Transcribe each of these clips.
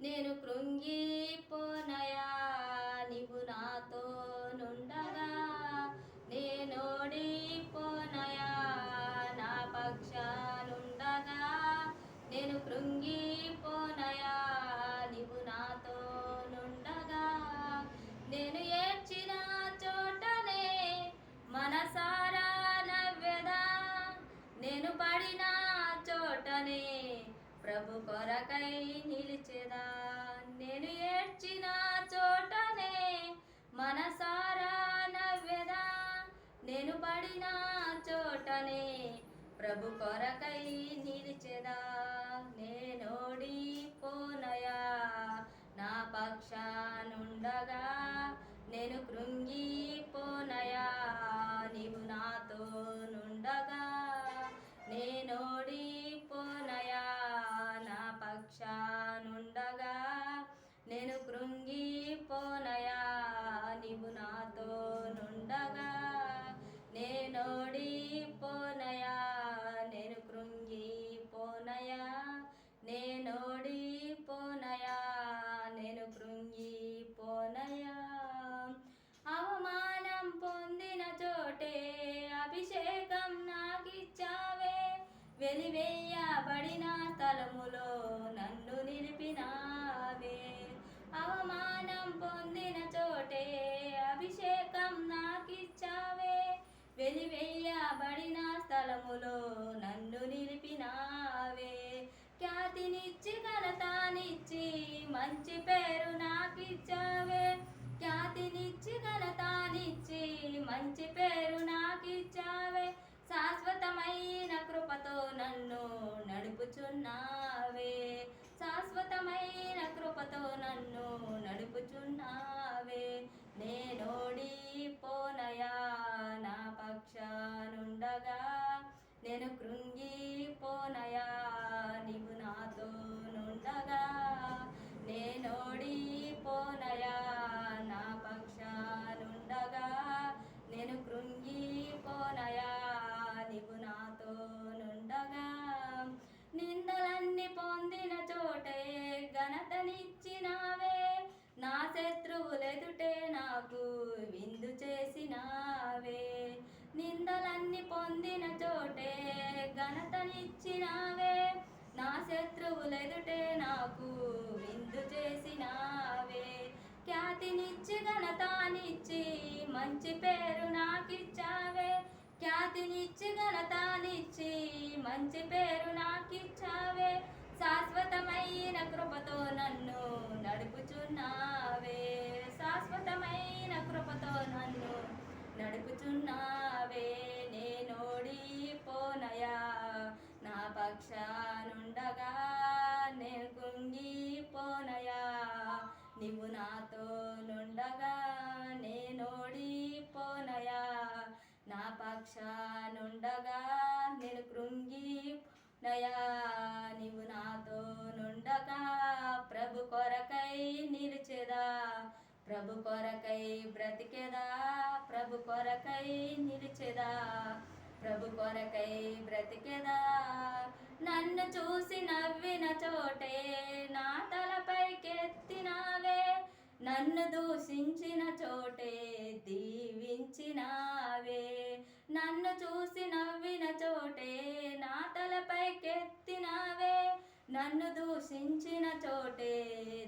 నేను కృంగిపోనయా నీవు నాతో? ప్రభు కొరకై నిలిచెదా నేనోడి పోనై వేయబడిన స్థలములో నన్ను నిలిపినావే. అవమా కృపతో నన్ను నడుపుచున్నావే. శాశ్వతమైన కృపతో నన్ను నడుపుచున్నావే. నేనోడి పోనయా పొందిన చోటే ఘనతనిచ్చినావే. నా శత్రువులెదుటే నాకు విందు చేసినావే. ఖ్యాతినిచ్చి ఘనతానిచ్చి మంచి పేరు నాకిచ్చావే. ఖ్యాతినిచ్చి ఘనతానిచ్చి మంచి పేరు నాకిచ్చావే. శాశ్వతమైన కృపతో నన్ను నడుపుచున్నావే. శాశ్వతమైన కృపతో నన్ను నడుపుచున్నావే. సాక్షానుండగా నేను కృంగి నయా. నీవు నాతో నుండగా ప్రభు కొరకై నిలిచేదా. ప్రభు కొరకై బ్రతికేదా. ప్రభు కొరకై నిలిచేదా. ప్రభు కొరకై బ్రతికెదా. నన్ను చూసి నవ్విన చోటే నా తలపైకెత్తినావే నన్ను దూషించిన చోటే నన్ను చూసి నవ్విన చోటే నా తలపైకెత్తినావే నన్ను దూషించిన చోటే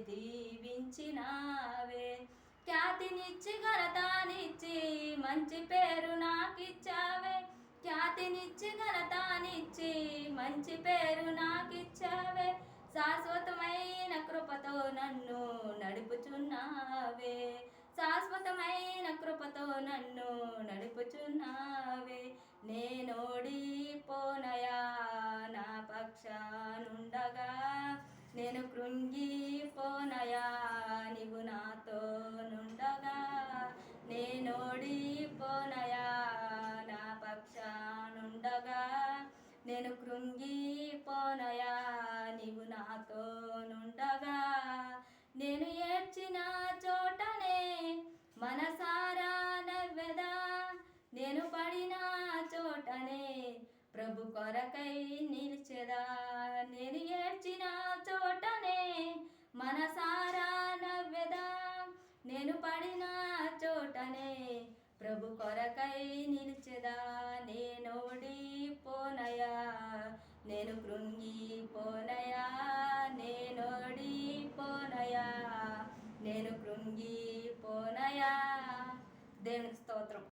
దీవించినావే. ఖ్యాతినిచ్చి ఘనతానిచ్చి మంచి పేరు నాకిచ్చావే. ఖ్యాతినిచ్చి ఘనతానిచ్చి మంచి పేరు నాకిచ్చావే. శాశ్వతమైన కృపతో నన్ను నడుపుచున్నావే. శాశ్వతమైన కృపతో నన్ను నడుపుచున్నావే. నేనోడిపోనయా? నా పక్షానుండగా నేను కృంగిపోనయా? నీవు నాతో నుండగా నేనోడిపోనయా? నా పక్షానుండగా నేను కృంగిపోనయా? నీవు నాతో నుండగా నేను ఏడ్చిన చోటనే మనసారా ప్రభు కొరకై నిలిచెదా? నేను ఏడ్చిన చోటనే మనసారా నవ్వెదా? నేను పడిన చోటనే ప్రభు కొరకై నిలిచెదా? నేనోడి పోనయా? నేను కృంగి పోనయా? నేనోడి పోనయా? నేను కృంగి పోనయా? దేవుని స్తోత్రం.